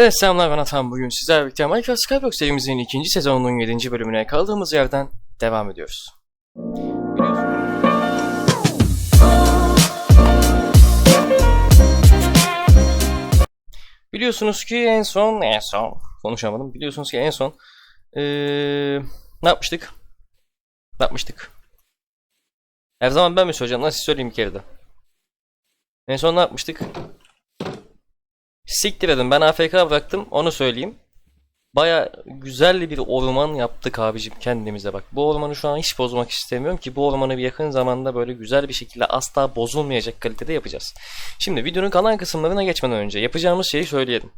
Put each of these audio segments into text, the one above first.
Evet selamlar ben Atan. Bugün sizlerle birlikte Minecraft Skyblock serimizin ikinci sezonunun 7. bölümüne kaldığımız yerden devam ediyoruz. Biliyorsunuz ki en son, en son, konuşamadım. Biliyorsunuz ki en son eee, ne yapmıştık? Ne yapmıştık? Her zaman ben mi söyleyeceğim? Nasıl söyleyeyim bir kere de? En son ne yapmıştık? Siktir edin ben AFK bıraktım onu söyleyeyim. Baya güzel bir orman yaptık abicim kendimize bak. Bu ormanı şu an hiç bozmak istemiyorum ki bu ormanı bir yakın zamanda böyle güzel bir şekilde asla bozulmayacak kalitede yapacağız. Şimdi videonun kalan kısımlarına geçmeden önce yapacağımız şeyi söyleyelim.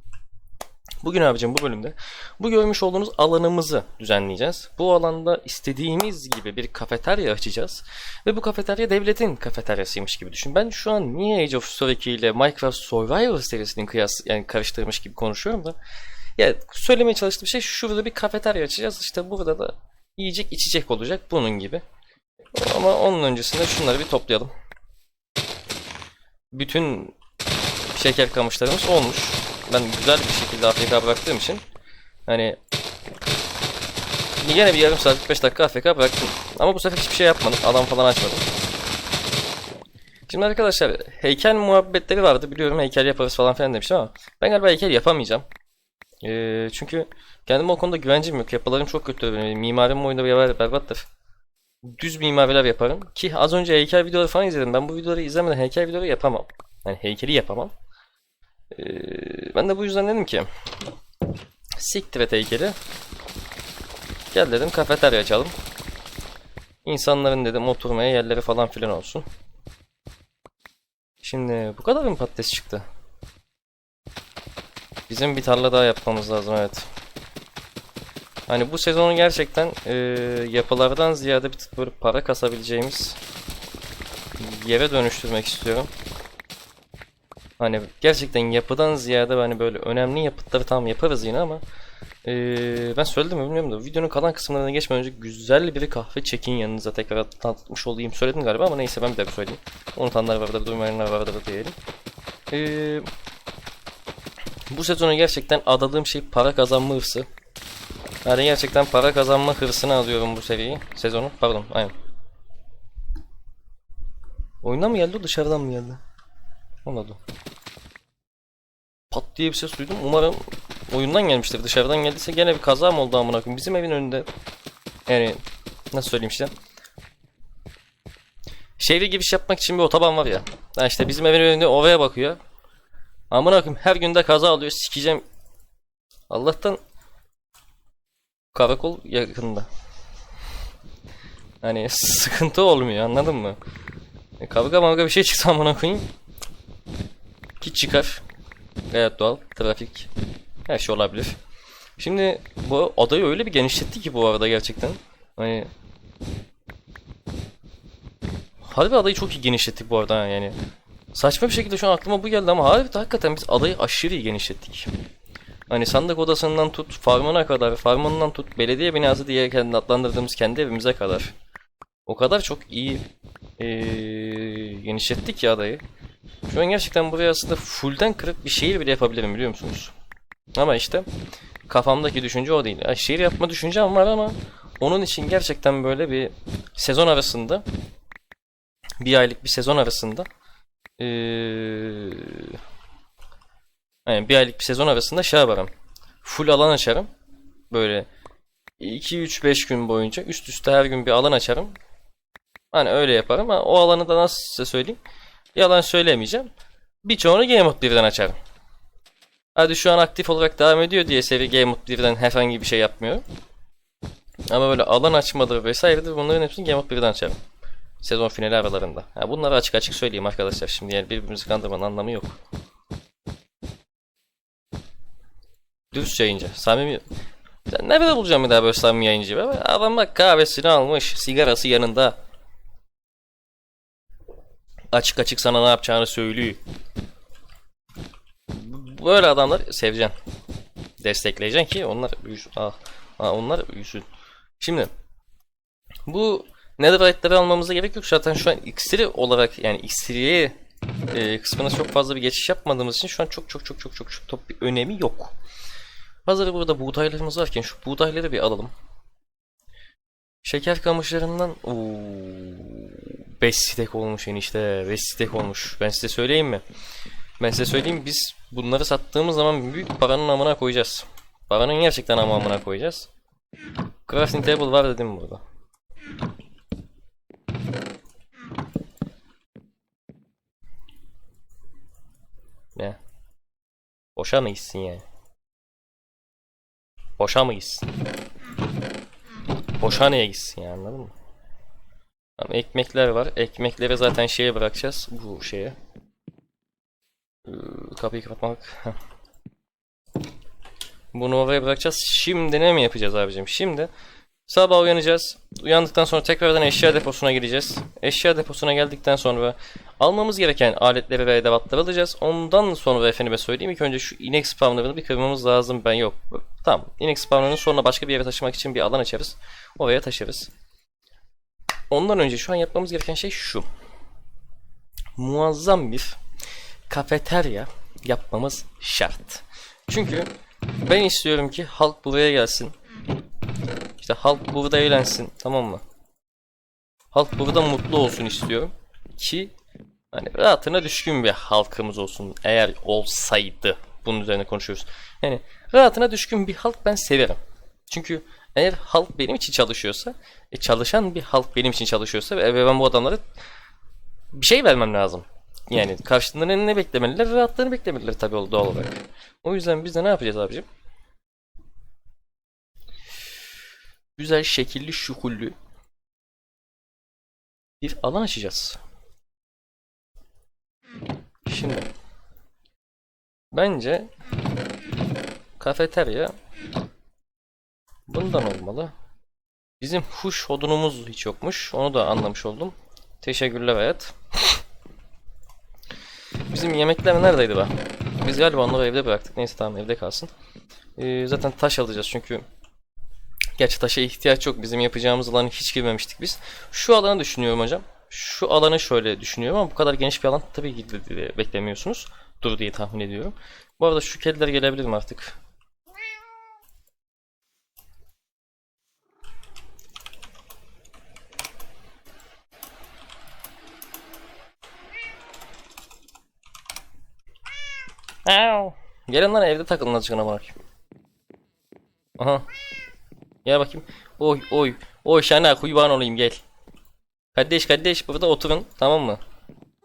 Bugün abicim bu bölümde bu görmüş olduğunuz alanımızı düzenleyeceğiz. Bu alanda istediğimiz gibi bir kafeterya açacağız. Ve bu kafeterya devletin kafeteryasıymış gibi düşün. Ben şu an niye Age of Story 2 ile Minecraft Survival serisinin kıyas yani karıştırmış gibi konuşuyorum da ya söylemeye çalıştığım şey şurada bir kafeterya açacağız. İşte burada da yiyecek içecek olacak bunun gibi. Ama onun öncesinde şunları bir toplayalım. Bütün şeker kamışlarımız olmuş. Ben güzel bir şekilde AFK bıraktığım için hani yine bir yarım saat 45 dakika AFK bıraktım. Ama bu sefer hiçbir şey yapmadım. Adam falan açmadım. Şimdi arkadaşlar heykel muhabbetleri vardı. Biliyorum heykel yaparız falan filan demiştim ama ben galiba heykel yapamayacağım. Ee, çünkü kendime o konuda güvencim yok. Yapılarım çok kötü. Benim Mimarim bu oyunda bir berbattır. Düz mimariler yaparım. Ki az önce heykel videoları falan izledim. Ben bu videoları izlemeden heykel videoları yapamam. Yani heykeli yapamam. Ee, ben de bu yüzden dedim ki siktir et heykeli. Gel dedim kafeterya açalım. İnsanların dedim oturmaya yerleri falan filan olsun. Şimdi bu kadar mı patates çıktı? Bizim bir tarla daha yapmamız lazım evet. Hani bu sezonu gerçekten e, yapılardan ziyade bir tık böyle para kasabileceğimiz yere dönüştürmek istiyorum. Hani gerçekten yapıdan ziyade hani böyle önemli yapıtları tam yaparız yine ama ee, ben söyledim mi bilmiyorum da videonun kalan kısımlarına geçmeden önce güzel bir kahve çekin yanınıza tekrar tanıtmış olayım söyledim galiba ama neyse ben bir de bir söyleyeyim. Unutanlar vardır, duymayanlar vardır diyelim. Ee, bu sezonu gerçekten adadığım şey para kazanma hırsı. Yani gerçekten para kazanma hırsını alıyorum bu seriyi. Sezonu. Pardon. Aynen. Oyundan mı geldi o dışarıdan mı geldi? Anladım. Pat diye bir ses duydum. Umarım oyundan gelmiştir. Dışarıdan geldiyse gene bir kaza mı oldu amına koyayım. Bizim evin önünde yani nasıl söyleyeyim işte. Şehre giriş yapmak için bir otoban var ya. Ha işte bizim evin önünde oraya bakıyor. Amına koyayım her günde kaza oluyor. Sikeceğim. Allah'tan karakol yakında. Hani sıkıntı olmuyor anladın mı? E, kavga mavga bir şey çıktı amına koyayım. Ki çıkar. Gayet doğal. Trafik. Her şey olabilir. Şimdi bu adayı öyle bir genişletti ki bu arada gerçekten. Hani Harbi adayı çok iyi genişlettik bu arada yani. Saçma bir şekilde şu an aklıma bu geldi ama harbi de hakikaten biz adayı aşırı iyi genişlettik. Hani sandık odasından tut, farmına kadar, farmından tut, belediye binası diye kendi adlandırdığımız kendi evimize kadar. O kadar çok iyi eee genişlettik ya adayı. Şu an gerçekten buraya aslında fullden kırıp bir şehir bile yapabilirim biliyor musunuz? Ama işte kafamdaki düşünce o değil. Ya şehir yapma düşüncem var ama onun için gerçekten böyle bir sezon arasında bir aylık bir sezon arasında ee, yani bir aylık bir sezon arasında şey yaparım. Full alan açarım. Böyle 2-3-5 gün boyunca üst üste her gün bir alan açarım. Hani öyle yaparım o alanı da nasıl size söyleyeyim. Yalan söylemeyeceğim. Birçoğunu Game Mode 1'den açarım. Hadi şu an aktif olarak devam ediyor diye seri Game Mode 1'den herhangi bir şey yapmıyorum. Ama böyle alan açmadır vesairedir bunların hepsini Game Mode 1'den açarım. Sezon finali aralarında. Ha, bunları açık açık söyleyeyim arkadaşlar. Şimdi yani birbirimizi kandırmanın anlamı yok. Dürüst yayıncı. Samimi. Sen nerede bulacağım bir daha böyle samimi yayıncı? Adam bak kahvesini almış. Sigarası yanında. Açık açık sana ne yapacağını söylüyor. Böyle adamları seveceksin. Destekleyeceksin ki onlar büyüsün. Ah, ah, onlar büyüsün. Şimdi bu Netherite'leri almamıza gerek yok. Zaten şu an iksiri olarak yani iksiriye e, kısmına çok fazla bir geçiş yapmadığımız için şu an çok çok çok çok çok çok top bir önemi yok. Hazır burada buğdaylarımız varken şu buğdayları bir alalım. Şeker kamışlarından ooo 5 stek olmuş enişte 5 stek olmuş. Ben size söyleyeyim mi? Ben size söyleyeyim biz bunları sattığımız zaman büyük paranın amına koyacağız. Paranın gerçekten amına koyacağız. Crafting table var dedim burada. Ne? Boşa mı gitsin yani? Boşa mı gitsin? Boşa neye gitsin yani anladın mı? Tamam, ekmekler var. Ekmekleri zaten şeye bırakacağız. Bu şeye. Ee, Kapıyı kapatmak. Bunu oraya bırakacağız. Şimdi ne mi yapacağız abicim? Şimdi sabah uyanacağız. Uyandıktan sonra tekrardan eşya deposuna gideceğiz. Eşya deposuna geldikten sonra almamız gereken aletleri ve edevatları alacağız. Ondan sonra efendime söyleyeyim ilk önce şu inek spawnerını bir kırmamız lazım. Ben yok. Tamam. İnek spawnerını sonra başka bir yere taşımak için bir alan açarız. Oraya taşırız. Ondan önce şu an yapmamız gereken şey şu. Muazzam bir kafeterya yapmamız şart. Çünkü ben istiyorum ki halk buraya gelsin. İşte halk burada eğlensin, tamam mı? Halk burada mutlu olsun istiyorum ki hani rahatına düşkün bir halkımız olsun eğer olsaydı. Bunun üzerine konuşuyoruz. Yani rahatına düşkün bir halk ben severim. Çünkü eğer halk benim için çalışıyorsa, e, çalışan bir halk benim için çalışıyorsa ve ben bu adamlara bir şey vermem lazım. Yani karşılığında ne beklemeliler? Rahatlığını beklemeliler tabii doğal olarak. O yüzden biz de ne yapacağız abicim? Güzel şekilli şukullü bir alan açacağız. Şimdi bence kafeterya bundan olmalı. Bizim huş odunumuz hiç yokmuş. Onu da anlamış oldum. Teşekkürler hayat. Bizim yemekler neredeydi be? Biz galiba onları evde bıraktık. Neyse tamam evde kalsın. Ee, zaten taş alacağız çünkü Gerçi taşa ihtiyaç yok. Bizim yapacağımız alanı hiç girmemiştik biz. Şu alanı düşünüyorum hocam. Şu alanı şöyle düşünüyorum ama bu kadar geniş bir alan tabii ki beklemiyorsunuz. Dur diye tahmin ediyorum. Bu arada şu kediler gelebilir mi artık? Gelin lan evde takılın azıcık ama bakayım. Aha. Gel bakayım. Oy oy. Oy şana kurban olayım gel. Kardeş kardeş burada oturun tamam mı?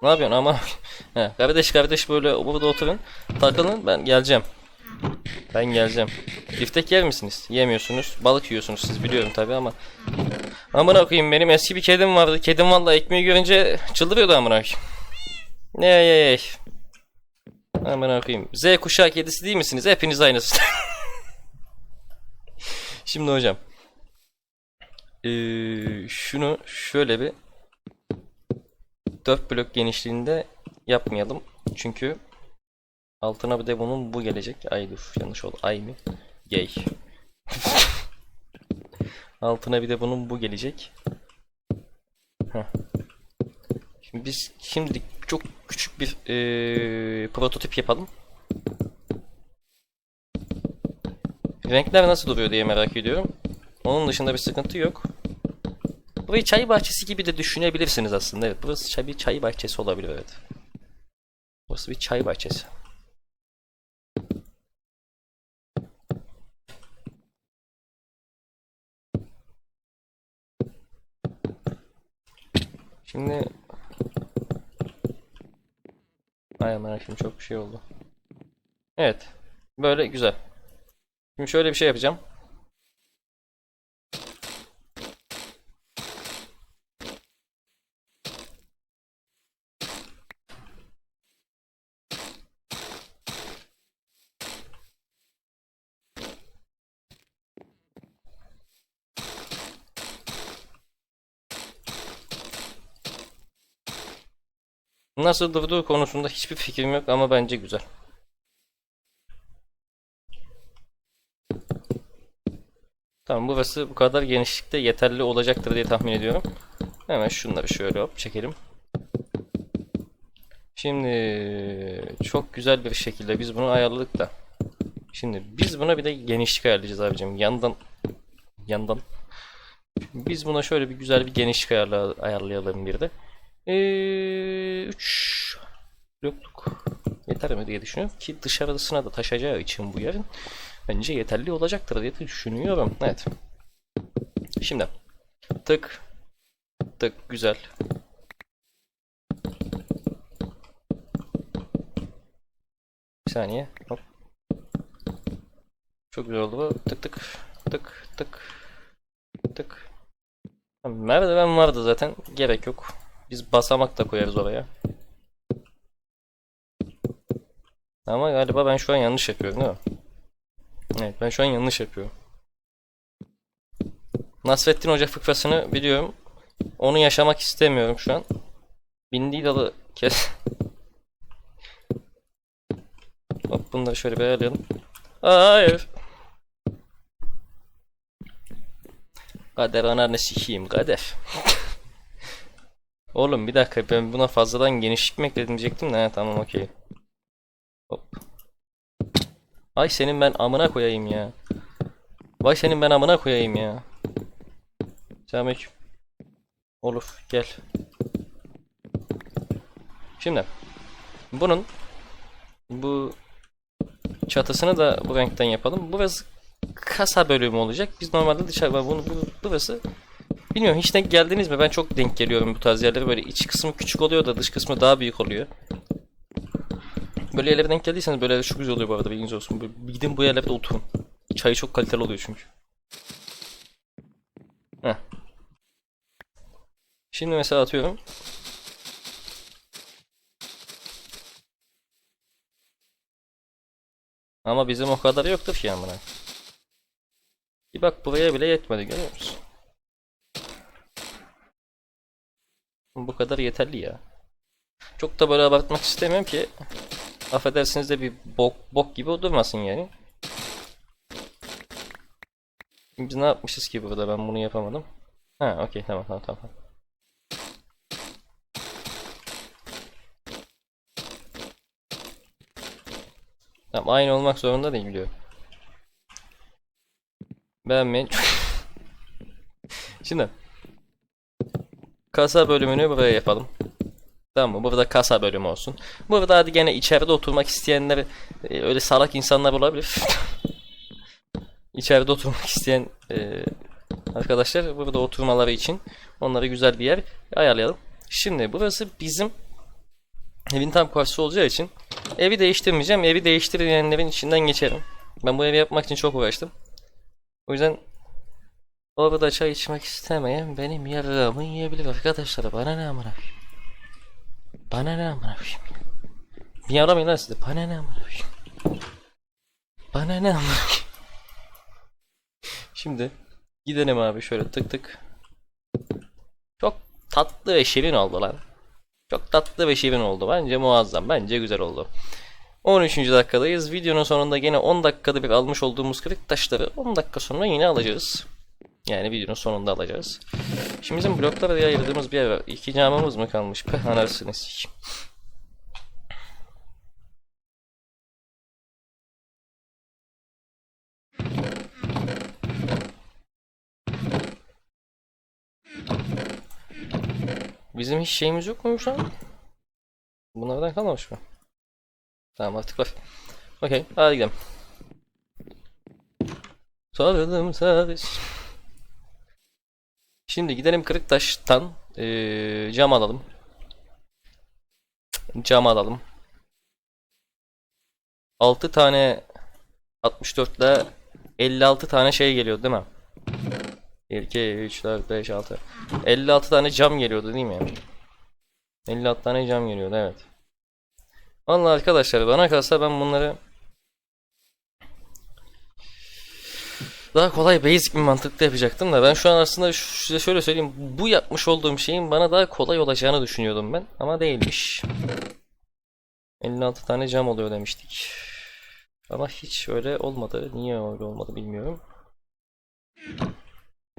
Ne yapıyorsun ama? He, kardeş kardeş böyle burada oturun. Takılın ben geleceğim. Ben geleceğim. Biftek yer misiniz? Yemiyorsunuz. Balık yiyorsunuz siz biliyorum tabi ama. Amına koyayım benim eski bir kedim vardı. Kedim valla ekmeği görünce çıldırıyordu amına koyayım. Ne ye ye. Amına koyayım. Z kuşağı kedisi değil misiniz? Hepiniz aynısınız. Şimdi hocam. Şunu şöyle bir 4 blok genişliğinde yapmayalım. Çünkü altına bir de bunun bu gelecek. Ay dur yanlış oldu. Ay mı? Gay. altına bir de bunun bu gelecek. Şimdi biz şimdilik çok küçük bir ee, prototip yapalım. Renkler nasıl duruyor diye merak ediyorum. Onun dışında bir sıkıntı yok. Burayı çay bahçesi gibi de düşünebilirsiniz aslında. Evet, burası çay, bir çay bahçesi olabilir evet. Burası bir çay bahçesi. Şimdi Ay aman çok bir şey oldu. Evet. Böyle güzel. Şimdi şöyle bir şey yapacağım. Nasıl durduğu konusunda hiçbir fikrim yok ama bence güzel. Tamam burası bu kadar genişlikte yeterli olacaktır diye tahmin ediyorum. Hemen şunları şöyle hop çekelim. Şimdi çok güzel bir şekilde biz bunu ayarladık da. Şimdi biz buna bir de genişlik ayarlayacağız abicim. Yandan yandan. Biz buna şöyle bir güzel bir genişlik ayarla, ayarlayalım bir de. 3 blokluk yeter mi diye düşünüyorum ki dışarısına da taşacağı için bu yerin bence yeterli olacaktır diye düşünüyorum. Evet. Şimdi tık tık güzel. Bir saniye. Hop. Çok güzel oldu bu. Tık tık tık tık tık. Merdiven vardı zaten. Gerek yok. Biz basamak da koyarız oraya. Ama galiba ben şu an yanlış yapıyorum değil mi? Evet ben şu an yanlış yapıyorum. Nasrettin Hoca fıkrasını biliyorum. Onu yaşamak istemiyorum şu an. Bindiği dalı kes. Hop bunları şöyle bir ayarlayalım. Hayır. Kader ananı sikeyim kader. Oğlum bir dakika ben buna fazladan genişlik mi ekledim diyecektim de tamam okey. Hop. Ay senin ben amına koyayım ya. Vay senin ben amına koyayım ya. Selamünaleyküm. Olur gel. Şimdi bunun bu çatısını da bu renkten yapalım. Burası kasa bölümü olacak. Biz normalde dışarıda bunu bu, burası bilmiyorum hiç denk geldiniz mi? Ben çok denk geliyorum bu tarz yerlere. Böyle iç kısmı küçük oluyor da dış kısmı daha büyük oluyor. Böyle yerlere denk geldiyseniz böyle çok güzel oluyor bu arada bilginiz olsun. Böyle gidin bu yerlerde oturun. Çayı çok kaliteli oluyor çünkü. Heh. Şimdi mesela atıyorum. Ama bizim o kadar yoktur ki amına. Bir bak buraya bile yetmedi görüyor musun? Bu kadar yeterli ya. Çok da böyle abartmak istemiyorum ki affedersiniz de bir bok bok gibi durmasın yani. Biz ne yapmışız ki burada ben bunu yapamadım. Ha okey tamam tamam tamam. Tamam aynı olmak zorunda değil biliyorum. Beğenmeyin. Şimdi kasa bölümünü buraya yapalım. Tamam mı? Burada kasa bölümü olsun. Burada hadi gene içeride oturmak isteyenler e, öyle salak insanlar olabilir. içeride oturmak isteyen e, arkadaşlar burada oturmaları için onlara güzel bir yer ayarlayalım. Şimdi burası bizim evin tam karşısı olacağı için evi değiştirmeyeceğim. Evi değiştirenlerin içinden geçerim. Ben bu evi yapmak için çok uğraştım. O yüzden orada çay içmek istemeyen benim yarığımı yiyebilir arkadaşlar. Bana ne amına? Bana ne amına koyayım? Bir aramayın lan siz de. Bana ne amına koyayım? Bana ne amına? Şimdi gidelim abi şöyle tık tık. Çok tatlı ve şirin oldu lan. Çok tatlı ve şirin oldu. Bence muazzam. Bence güzel oldu. 13. dakikadayız. Videonun sonunda yine 10 dakikada bir almış olduğumuz kırık taşları 10 dakika sonra yine alacağız. Yani videonun sonunda alacağız. Şimdi bizim bloklara diye ayırdığımız bir yer var. İki camımız mı kalmış? Peh sikeyim. Bizim hiç şeyimiz yok muymuş lan? Bunlardan kalmamış mı? Tamam artık var. Okey hadi gidelim. Sarıldım sadece. Şimdi gidelim Kırıktaş'tan eee cam alalım. Cam alalım. 6 tane 64 ile 56 tane şey geliyor değil mi? 1, 2, 3, 4, 5, 6. 56 tane cam geliyordu değil mi? 56 tane cam geliyordu evet. Vallahi arkadaşlar bana kalsa ben bunları daha kolay basic bir mantıkla yapacaktım da ben şu an aslında size şöyle söyleyeyim bu yapmış olduğum şeyin bana daha kolay olacağını düşünüyordum ben ama değilmiş. 56 tane cam oluyor demiştik. Ama hiç öyle olmadı. Niye öyle olmadı bilmiyorum.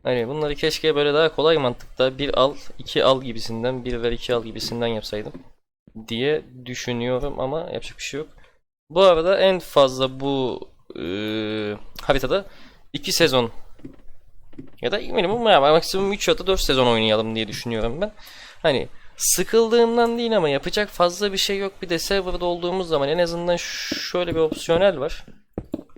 Hani bunları keşke böyle daha kolay mantıkta bir al, iki al gibisinden, bir ver iki al gibisinden yapsaydım. diye düşünüyorum ama yapacak bir şey yok. Bu arada en fazla bu e, haritada 2 sezon ya da minimum ya maksimum 3 ya da 4 sezon oynayalım diye düşünüyorum ben. Hani sıkıldığımdan değil ama yapacak fazla bir şey yok. Bir de serverda olduğumuz zaman en azından şöyle bir opsiyonel var.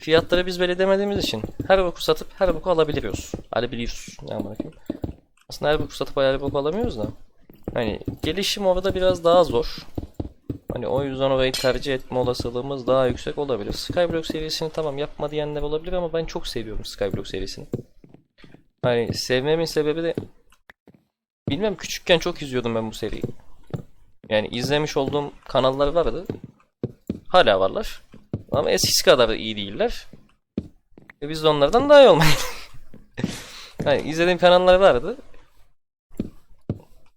Fiyatları biz belirlemediğimiz için her boku satıp her boku alabiliyoruz. Alabiliyoruz. Yani bakayım. Aslında her boku satıp her boku alamıyoruz da. Hani gelişim orada biraz daha zor. Hani o yüzden orayı tercih etme olasılığımız daha yüksek olabilir. Skyblock serisini tamam yapma diyenler olabilir ama ben çok seviyorum Skyblock serisini. Hani sevmemin sebebi de bilmem küçükken çok izliyordum ben bu seriyi. Yani izlemiş olduğum kanallar vardı. Hala varlar. Ama eskisi kadar da iyi değiller. E biz de onlardan daha iyi olmayız. hani izlediğim kanallar vardı.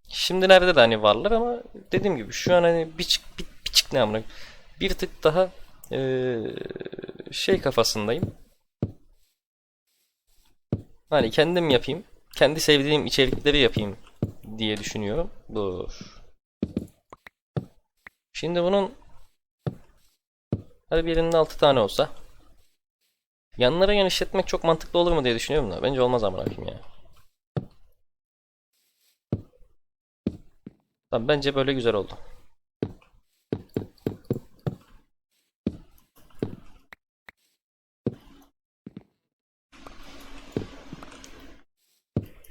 Şimdilerde de hani varlar ama dediğim gibi şu an hani bir, bir çık ne amına bir tık daha eee, şey kafasındayım. Hani kendim yapayım. Kendi sevdiğim içerikleri yapayım diye düşünüyorum. Dur. Şimdi bunun her birinin 6 tane olsa yanlara genişletmek çok mantıklı olur mu diye düşünüyorum da bence olmaz ama bakayım ya. Tamam bence böyle güzel oldu.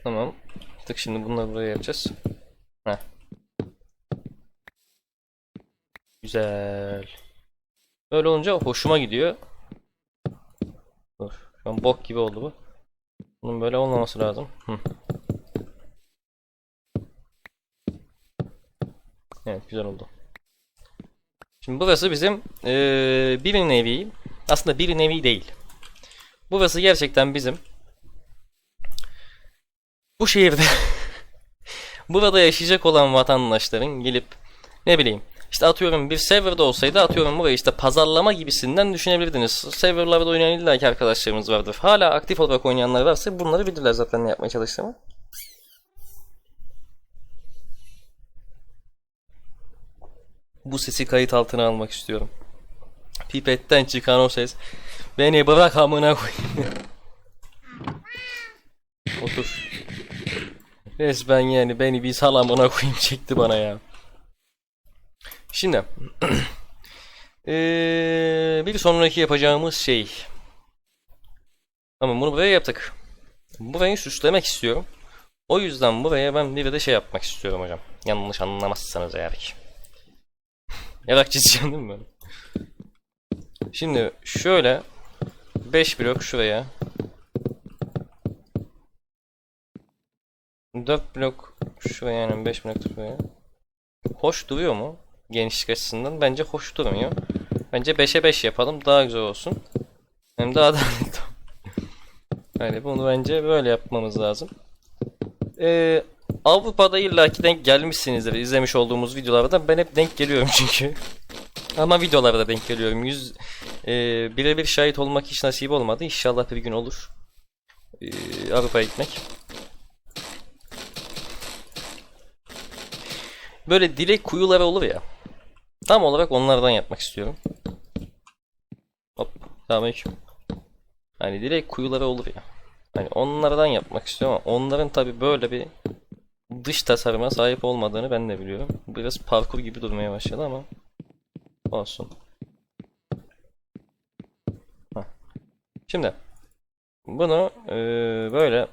Tamam. Tık şimdi bunları buraya yapacağız. Heh. Güzel. Böyle olunca hoşuma gidiyor. Dur. Şu an bok gibi oldu bu. Bunun böyle olmaması lazım. Hı. Evet güzel oldu. Şimdi burası bizim eee bir nevi aslında bir nevi değil. Burası gerçekten bizim bu şehirde burada yaşayacak olan vatandaşların gelip ne bileyim işte atıyorum bir serverda olsaydı atıyorum burayı işte pazarlama gibisinden düşünebilirdiniz. Serverlarda oynayan illaki arkadaşlarımız vardır. Hala aktif olarak oynayanlar varsa bunları bilirler zaten ne yapmaya çalıştığımı. Bu sesi kayıt altına almak istiyorum. Pipetten çıkan o ses. Beni bırak amına koyayım. Otur. Resmen yani beni bir salamına koyayım çekti bana ya. Şimdi Eee, bir sonraki yapacağımız şey. Tamam bunu buraya yaptık. Burayı süslemek istiyorum. O yüzden buraya ben bir de şey yapmak istiyorum hocam. Yanlış anlamazsanız eğer ki. Yarak çizeceğim değil mi? Şimdi şöyle 5 blok şuraya 4 blok şuraya yani 5 blok şuraya. Hoş duruyor mu? Genişlik açısından bence hoş durmuyor. Bence 5'e 5 yapalım daha güzel olsun. Hem daha adaletli. Yani bunu bence böyle yapmamız lazım. Ee, Avrupa'da illaki denk gelmişsinizdir izlemiş olduğumuz videolarda. Ben hep denk geliyorum çünkü. Ama videolarda denk geliyorum. Yüz e, birebir şahit olmak hiç nasip olmadı. İnşallah bir gün olur. E, Avrupa'ya gitmek. Böyle dilek kuyuları olur ya. Tam olarak onlardan yapmak istiyorum. Hop. Selamünaleyküm. Hani dilek kuyuları olur ya. Hani onlardan yapmak istiyorum ama onların tabi böyle bir dış tasarıma sahip olmadığını ben de biliyorum. Biraz parkur gibi durmaya başladı ama olsun. Heh. Şimdi bunu eee, böyle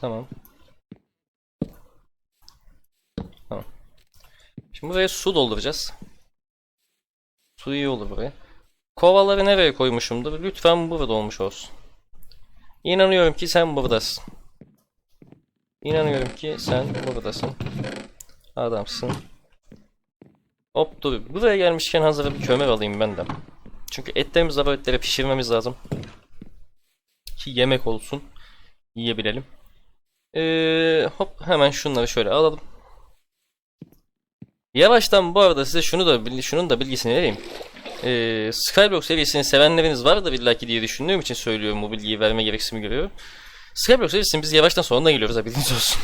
tamam. Tamam. Şimdi buraya su dolduracağız. Su iyi olur buraya. Kovaları nereye koymuşumdur? Lütfen burada olmuş olsun. İnanıyorum ki sen buradasın. İnanıyorum ki sen buradasın. Adamsın. Hop dur. Buraya gelmişken hazır bir kömür alayım ben de. Çünkü etlerimiz var etleri pişirmemiz lazım. Ki yemek olsun. Yiyebilelim. Ee, hop hemen şunları şöyle alalım. Yavaştan bu arada size şunu da şunun da bilgisini vereyim. Ee, Skyblock serisini sevenleriniz var da illaki diye düşündüğüm için söylüyorum bu bilgiyi verme gereksinimi görüyorum. Skyblock serisinin biz yavaştan sonuna geliyoruz ha bilginiz olsun.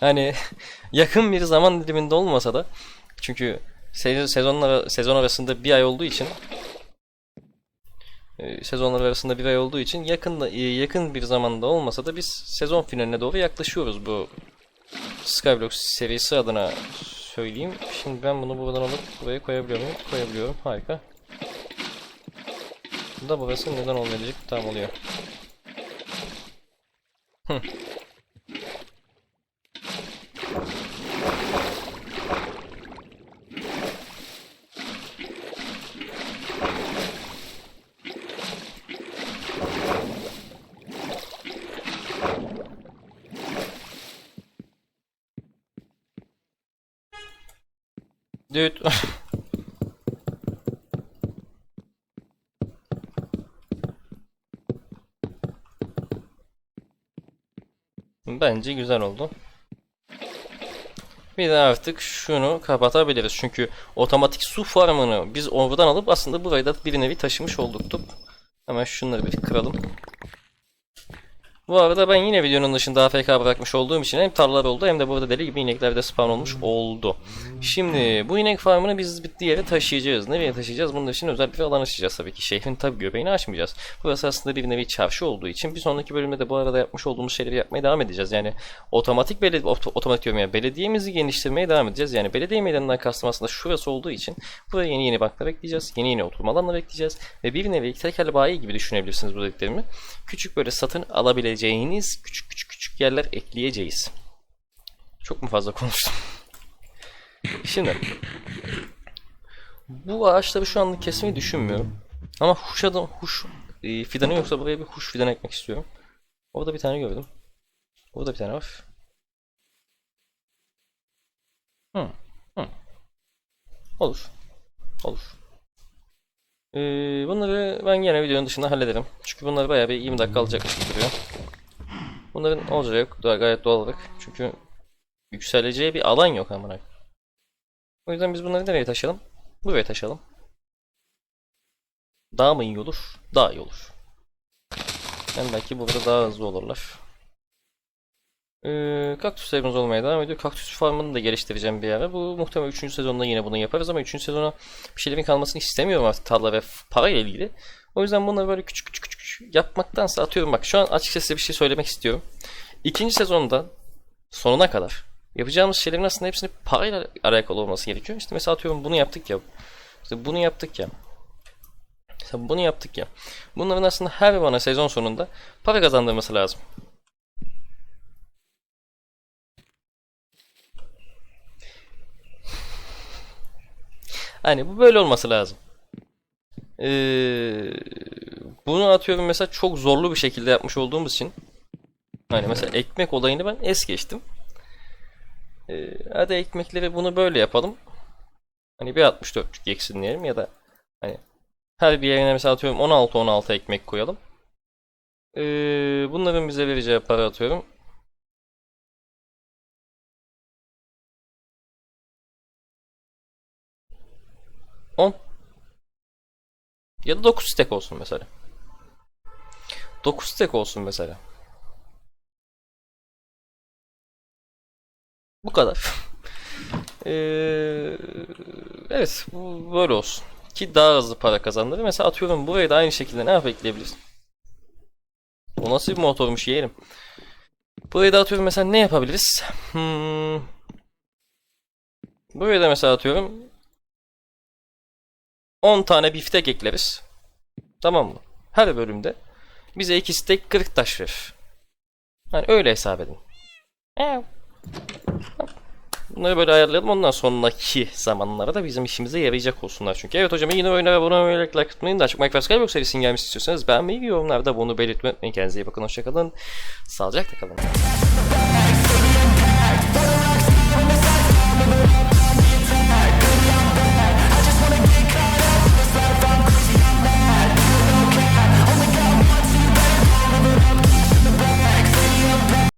hani yakın bir zaman diliminde olmasa da çünkü se- sezonlar sezon arasında bir ay olduğu için sezonlar arasında bir ay olduğu için yakın e, yakın bir zamanda olmasa da biz sezon finaline doğru yaklaşıyoruz bu Skyblock serisi adına söyleyeyim. Şimdi ben bunu buradan alıp buraya koyabiliyor muyum? Koyabiliyorum. Harika. Bu da burası neden olmayacak? Tamam oluyor. Hı. Dude. Bence güzel oldu. Bir de artık şunu kapatabiliriz. Çünkü otomatik su farmını biz oradan alıp aslında burayı da bir nevi taşımış olduktuk. Hemen şunları bir kıralım. Bu arada ben yine videonun dışında AFK bırakmış olduğum için hem tarlalar oldu hem de burada deli gibi inekler de spawn olmuş oldu. Şimdi bu inek farmını biz bittiği yere taşıyacağız. Nereye taşıyacağız? Bunun için özel bir alan açacağız tabii ki. Şehrin tabii göbeğini açmayacağız. Burası aslında bir nevi çarşı olduğu için bir sonraki bölümde de bu arada yapmış olduğumuz şeyleri yapmaya devam edeceğiz. Yani otomatik belediye otomatik diyorum yani belediyemizi geliştirmeye devam edeceğiz. Yani belediye meydanından kastım aslında şurası olduğu için buraya yeni yeni banklar ekleyeceğiz. Yeni yeni oturma alanları ekleyeceğiz. Ve bir nevi tekel bayi gibi düşünebilirsiniz bu dediklerimi. Küçük böyle satın alabileceğiniz küçük küçük küçük yerler ekleyeceğiz. Çok mu fazla konuştum? Şimdi bu ağaçları şu anlık kesmeyi düşünmüyorum. Ama huş adam huş e, fidanı yoksa buraya bir huş fidan ekmek istiyorum. Orada bir tane gördüm. Burada bir tane var. Hı. Hı. Olur. Olur. Ee, bunları ben yine videonun dışında hallederim. Çünkü bunlar bayağı bir 20 dakika alacakmış gibi duruyor. Bunların olacağı yok. Daha gayet doğal olarak. Çünkü yükseleceği bir alan yok amına. O yüzden biz bunları nereye taşıyalım? Buraya taşıyalım. Daha mı iyi olur? Daha iyi olur. Hem belki burada daha hızlı olurlar. Ee, kaktüs evimiz olmaya devam ediyor. Kaktüs farmını da geliştireceğim bir ara. Bu muhtemelen 3. sezonda yine bunu yaparız ama 3. sezona bir şeylerin kalmasını istemiyorum artık tarla ve para ile ilgili. O yüzden bunları böyle küçük küçük küçük yapmaktansa atıyorum bak şu an açıkçası size bir şey söylemek istiyorum. İkinci sezonda sonuna kadar yapacağımız şeylerin aslında hepsinin parayla alakalı olması gerekiyor. İşte mesela atıyorum bunu yaptık ya. İşte bunu yaptık ya. Mesela bunu yaptık ya. Bunların aslında her bana sezon sonunda para kazandırması lazım. Hani bu böyle olması lazım. Ee, bunu atıyorum mesela çok zorlu bir şekilde yapmış olduğumuz için hani mesela ekmek olayını ben es geçtim. Ee, hadi ekmekleri bunu böyle yapalım. Hani bir 64 eksin diyelim ya da hani her bir yerine mesela atıyorum 16 16 ekmek koyalım. Ee, bunların bize vereceği para atıyorum. On ya da 9 stack olsun mesela. 9 stack olsun mesela. Bu kadar. Ee, evet bu böyle olsun. Ki daha hızlı para kazandırır. Mesela atıyorum buraya da aynı şekilde ne yap ekleyebiliriz? O nasıl bir motormuş yeğenim. Buraya da atıyorum mesela ne yapabiliriz? Hmm. Buraya da mesela atıyorum 10 tane biftek ekleriz. Tamam mı? Her bölümde bize ikisi de 40 taş verir. Yani öyle hesap edin. Ee, Bunları böyle ayarlayalım ondan sonraki zamanlara da bizim işimize yarayacak olsunlar çünkü. Evet hocam yine oyuna ve buna öyle like atmayın da açık Minecraft Skybox serisini gelmiş istiyorsanız beğenmeyi ve yorumlarda bunu belirtmeyi unutmayın. Kendinize iyi bakın hoşçakalın. Sağlıcakla kalın.